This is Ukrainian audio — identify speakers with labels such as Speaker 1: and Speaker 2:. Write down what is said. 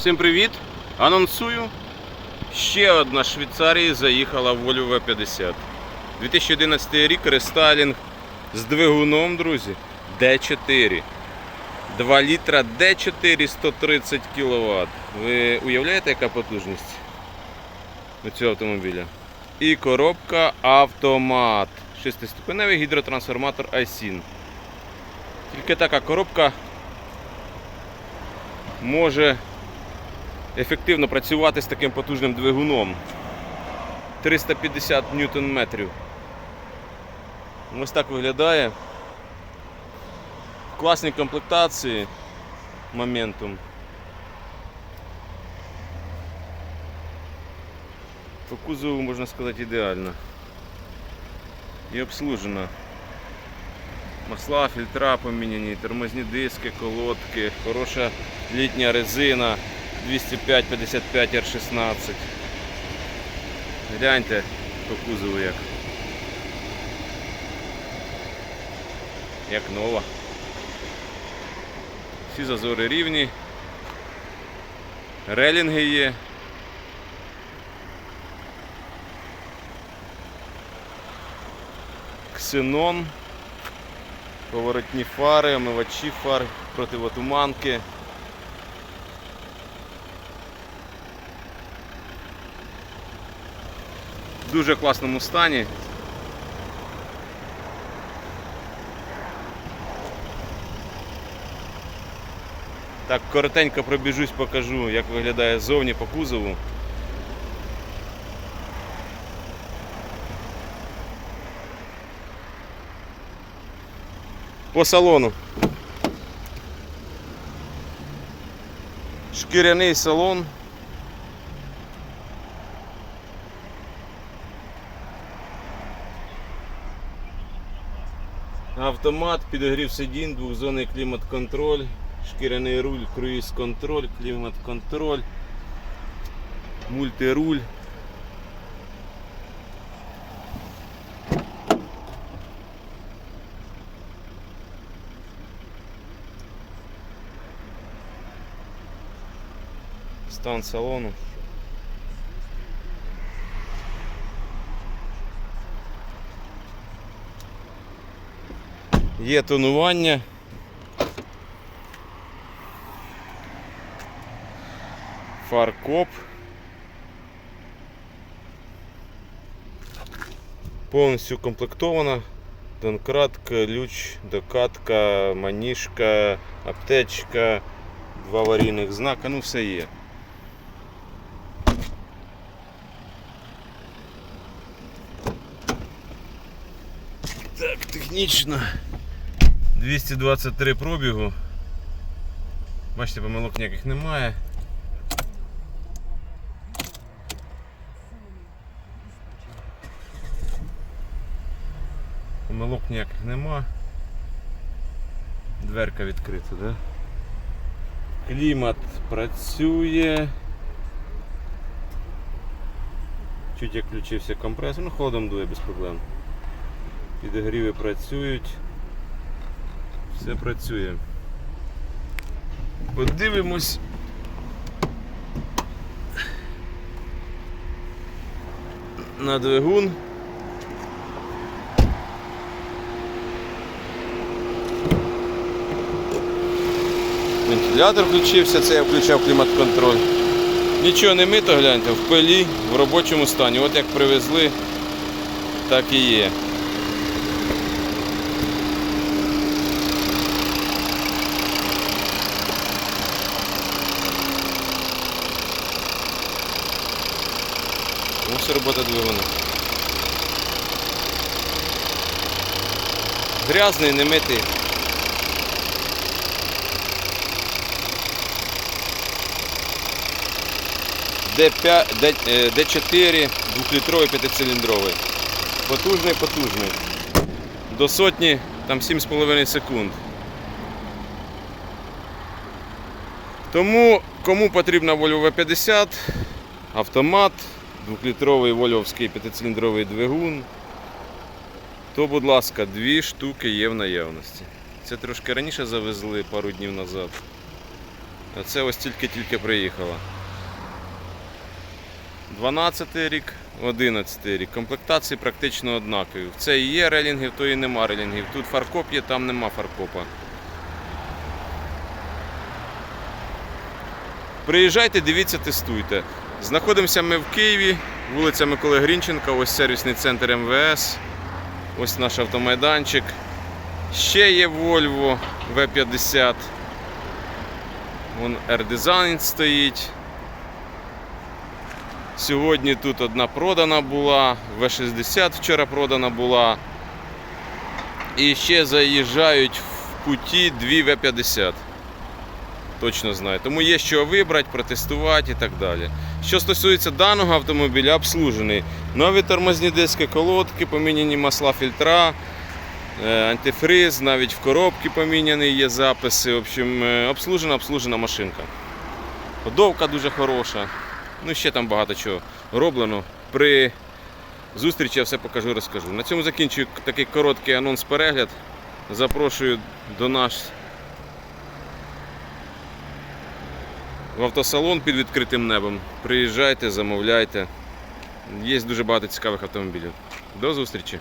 Speaker 1: Всім привіт! Анонсую. Ще одна з Швейцарії заїхала в Volvo V50. 2011 рік рестайлінг з двигуном, друзі. D4. 2 літра D4 130 кВт. Ви уявляєте, яка потужність у цього автомобіля? І коробка автомат. Шестиступеневий гідротрансформатор ISIN. Тільки така коробка може ефективно працювати з таким потужним двигуном. 350 ньютон метрів. Ось так виглядає. В класній комплектації моментум. По кузову можна сказати ідеально. І обслужена. Масла, фільтра поміняні, тормозні диски, колодки, хороша літня резина 205-55 R16. Гляньте по кузову як. Як нова. Всі зазори рівні. Релінги є. Ксенон. Поворотні фари, омивачі фар, противотуманки. В дуже класному стані. Так, коротенько пробіжусь, покажу, як виглядає ззовні по кузову. По салону. Шкіряний салон. Автомат, підогрів сидінь, двохзонний клімат-контроль, шкіряний руль, круїз-контроль, клімат-контроль, мультируль. Стан салону. Є тонування. Фаркоп. Повністю комплектована. Донкрат, ключ, докатка, маніжка, аптечка, два аварійних знака, ну все є. Так, технічно. 223 пробігу. Бачите, помилок ніяких немає. Помилок ніяких нема. Дверка відкрита, да? Клімат працює. Чуть як включився компресор, ну холодом дує без проблем. Підогріви працюють. Все працює. Подивимось. На двигун. Вентилятор включився, це я включав клімат-контроль. Нічого не мито, гляньте, в пилі, в робочому стані. От як привезли, так і є. Ось робота двигуна. Грязний, не митий. Д5, Д, е, Д4, 2-літровий 5-циліндровий. Потужний, потужний. До сотні там 7,5 секунд. Тому кому потрібна Volvo V50, автомат, 2-літровий вольвовський 5-циліндровий двигун, то, будь ласка, дві штуки є в наявності. Це трошки раніше завезли пару днів назад. А це ось тільки-тільки приїхала. 12 рік, 11 рік. Комплектації практично однакові. В це і є релінги, в то і нема релінгів. Тут фаркоп є, там нема фаркопа. Приїжджайте, дивіться, тестуйте. Знаходимося ми в Києві, вулиця Миколи Грінченка, ось сервісний центр МВС. Ось наш автомайданчик. Ще є Volvo V50. Вон R-Design стоїть. Сьогодні тут одна продана була, V60 вчора продана була. І ще заїжджають в путі дві V50. Точно знаю. Тому є що вибрати, протестувати і так далі. Що стосується даного автомобіля, обслужений. Нові тормозні диски, колодки, поміняні масла фільтра, е, антифриз, навіть в коробці поміняні є записи. В общем, е, обслужена, обслужена машинка. Ходовка дуже хороша. Ну, ще там багато чого роблено. При зустрічі я все покажу, розкажу. На цьому закінчую такий короткий анонс-перегляд. Запрошую до нас в автосалон під відкритим небом. Приїжджайте, замовляйте. Є дуже багато цікавих автомобілів. До зустрічі!